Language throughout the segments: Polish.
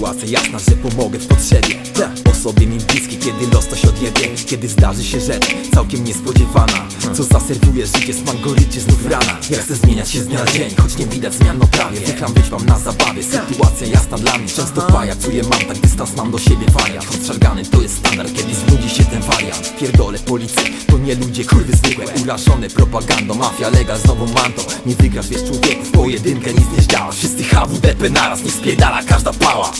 Sytuacja jasna, że pomogę w potrzebie Osobie mi bliskie, kiedy los się odjebie Kiedy zdarzy się rzecz całkiem niespodziewana. Co zaserwuje życie, smak goryczy znów rana. Ja chcę zmieniać się z dnia na dzień, choć nie widać zmian no prawie Wychlam być wam na zabawie, sytuacja jasna dla mnie. Często pajacuję, mam tak dystans mam do siebie wariant Odszargany to jest standard, kiedy znudzi się ten wariant. Pierdolę policję, to nie ludzie kurwy zwykłe. Urażone propagandą, mafia legal znowu manto Nie wygrasz wiesz człowieku, w pojedynkę nic nie zdziała. Wszyscy HWDP naraz, nie spierdala każda pała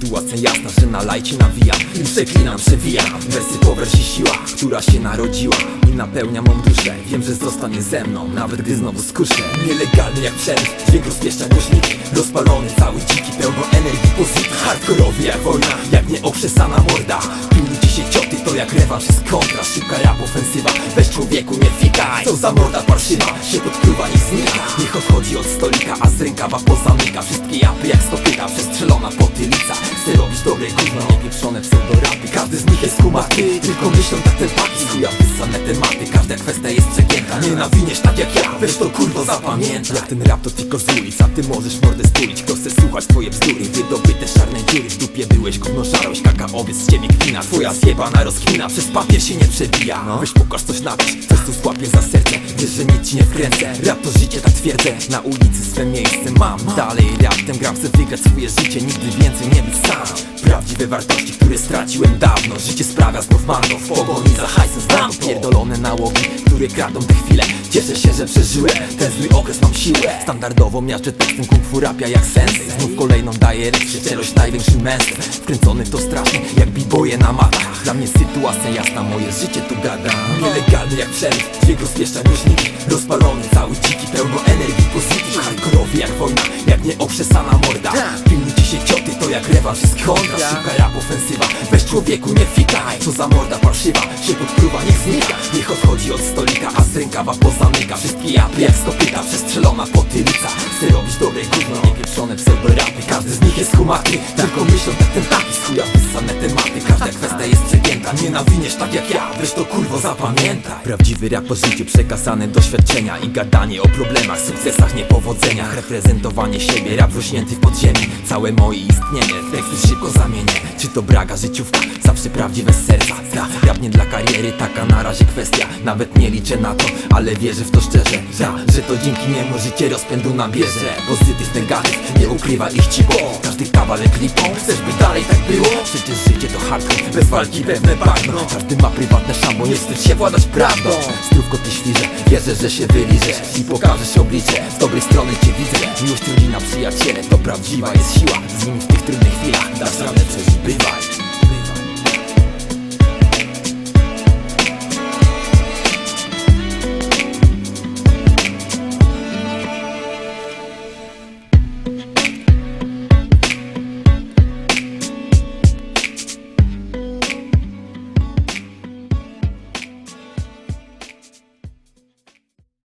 Sytuacja jasna, że na lajcie nawijam I przeklinam, przewijam. Wersy po wersie siła, która się narodziła I napełnia mą duszę. Wiem, że zostanie ze mną, nawet gdy znowu skuszę Nielegalny jak przemysł, dźwięk rozpieszcza głośniki. Rozpalony, cały dziki, pełno energii pozycji Hardkorowy jak wojna, jak nieokrzesana morda Pilnujcie się cioty, to jak rewanż jest kontra Szybka rap ofensywa, weź człowieku nie fikaj Co za morda parszywa, się podkrywa nie znika. Niech odchodzi od stolika, a z rękawa pozamyka. Wszystkie japy jak stopyta, przestrzelona potylica. Chcę robić dobre gówno, niepieprzone pseudorapy. Każdy z nich jest kumaty, tylko myślą tak ten paki. Chuja wyssane tematy, każda kwestia jest przegięta. Nie nawiniesz tak jak ja, weź to kurwo zapamiętaj. Jak ten rap to tylko z ulic, a ty możesz mordę stulić. Kto chce słuchać twoje bzdury, wydobyte czarne dziury. W dupie byłeś, gówno żarłeś, kakaowiec z ciebie kwina. Twoja zjebana rozkwina, przez papier się nie przebija. Weź pokaż coś napisz, coś tu złapię za serce. Wiesz, że nic ci nie wkręcę, rap to życie tak twierdzę. Na ulicy swe miejsce mam, dalej raptem gram Chcę wygrać swoje życie, nigdy więcej nie być sam. Prawdziwe wartości, które straciłem dawno. Życie sprawia znów marno, w pogoni za hajsem znam Pierdolone nałogi, które kradą te chwile. Cieszę się, że przeżyłem, ten zły okres mam siłę. Standardowo miażdżę tekstem kung fu rapia jak sensy Znów kolejną daję rękę, czelość największym męstem Wkręcony w to strasznie, jak biboje na matach. Dla mnie sytuacja jasna, moje życie tu gada. Nielegalny jak przemysł, dźwięk rozpieszcza głośniki. Rozpalony, cały dziki, pełno energii pozycji Hardkorowy jak wojna, jak nieokrzesana morda. Pilnujcie się cioty, to jak rewanż jest kontra Szybka rap ofensywa, weź człowieku nie fikaj Co za morda parszywa, się podpruwa, niech znika. Niech odchodzi od stolika, a z rękawa pozamyka. Wszystkie japy jak stopyta, przestrzelona potylica. Chcę robić dobre gówno, niepieprzone pseudorapy. Każdy z nich jest kumaty, tylko myślą tak ten taki Z chuja wyssane tematy, każda kwestia jest przegięta. Nie nawiniesz tak jak ja, weź to kurwo zapamiętaj. Prawdziwy rap o życiu, przekazane doświadczenia I gadanie o problemach, sukcesach, niepowodzeniach. Reprezentowanie siebie, rap rośnięty w podziemi Całe moje istnienie, teksty szybko zamienię. Czy to braga, życiówka, zawsze prawdziwe serca. Ta, rap nie dla kariery, taka na razie kwestia. Nawet nie liczę na to, ale wierzę w to szczerze. Ta, że to dzięki niemu życie rozpędu nabierze Pozytyw, negatyw, nie ukrywa ich ci, bo Każdy kawałek lipą, chcesz by dalej tak było? Przecież życie to hardcore, bez walki pewne bagno. Każdy ma prywatne szambo, nie wstydź się władać prawdą. Zdrówko ty świrze, wierzę, że się wyliżesz I pokażesz oblicze, z dobrej strony cię widzę. Miłość, rodzina, przyjaciele, to prawdziwa jest siła. Z nimi w tych trudnych chwilach, dasz radę bywaj